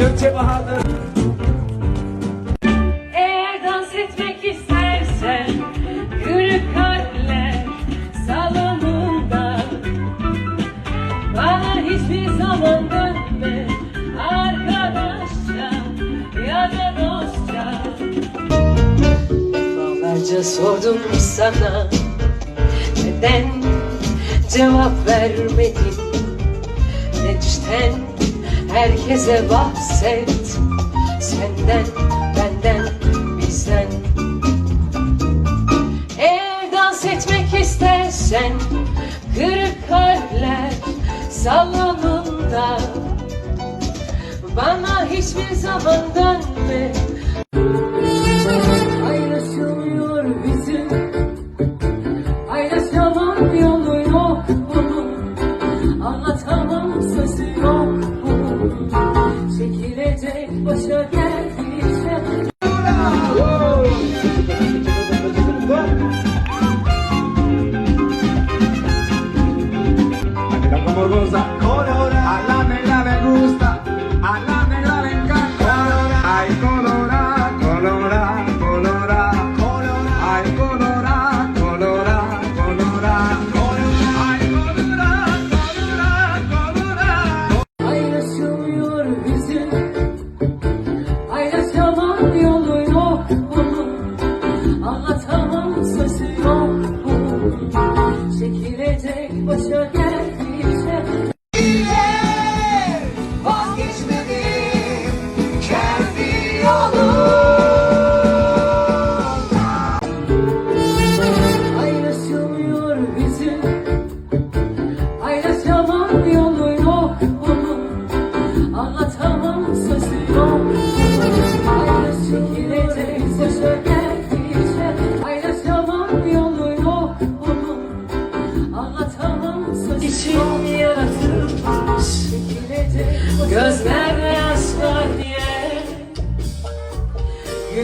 Gökçe Bahadır. Eğer dans etmek istersen kırık kalpler salonunda bana hiçbir zaman dönme arkadaşça ya da dostça. Defalarca sordum sana neden cevap vermedin? Neçten herkese bahset. Senden, benden, bizden. Eğer dans etmek istersen Kırık kalpler salonunda. Bana hiçbir zaman dönme. What's your name?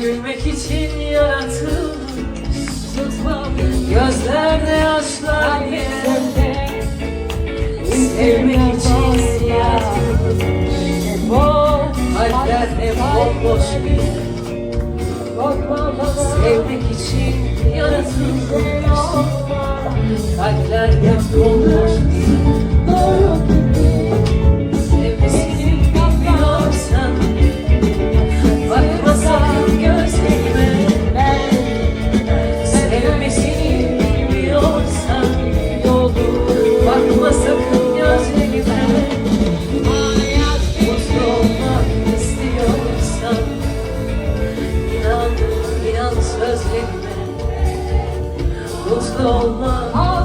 Gülmek için yaratılmış Gözlerde yaşlar bile Sevmek için yaratılmış Bu kalpler hep bomboş bir Sevmek için yaratılmış Kalpler hep bomboş so much.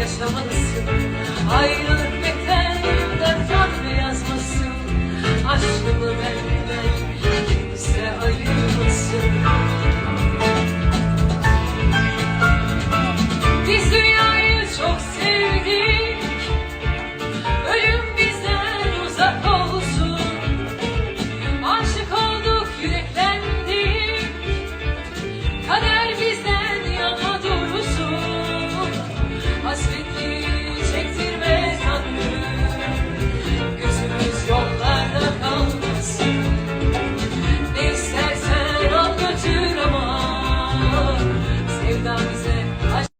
yaşamalısın Ayrılık